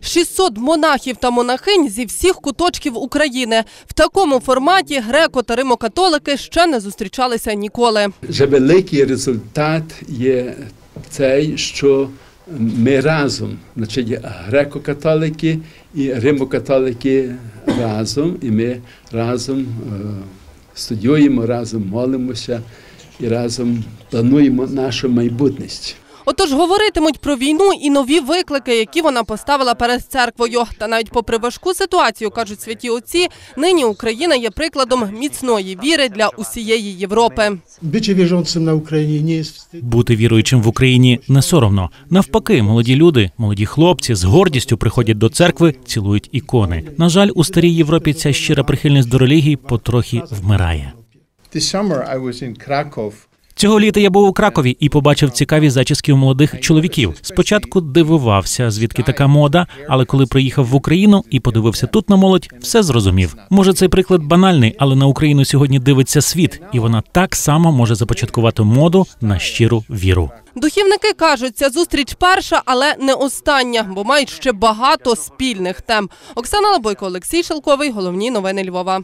600 монахів та монахинь зі всіх куточків України. В такому форматі греко та римокатолики ще не зустрічалися ніколи. Вже великий результат є цей, що ми разом, значить, греко-католики і римокатолики разом, і ми разом е, студіюємо, разом молимося і разом плануємо нашу майбутність. Отож говоритимуть про війну і нові виклики, які вона поставила перед церквою. Та навіть попри важку ситуацію, кажуть святі отці, нині Україна є прикладом міцної віри для усієї Європи. Бути віруючим в Україні не соромно. Навпаки, молоді люди, молоді хлопці з гордістю приходять до церкви, цілують ікони. На жаль, у старій Європі ця щира прихильність до релігії потрохи вмирає. This summer I was in Krakow. Цього літа я був у Кракові і побачив цікаві зачіски у молодих чоловіків. Спочатку дивувався, звідки така мода, але коли приїхав в Україну і подивився тут на молодь, все зрозумів. Може, цей приклад банальний, але на Україну сьогодні дивиться світ, і вона так само може започаткувати моду на щиру віру. Духівники кажуть, ця зустріч перша, але не остання, бо мають ще багато спільних тем. Оксана Лабойко, Олексій Шелковий. Головні новини Львова.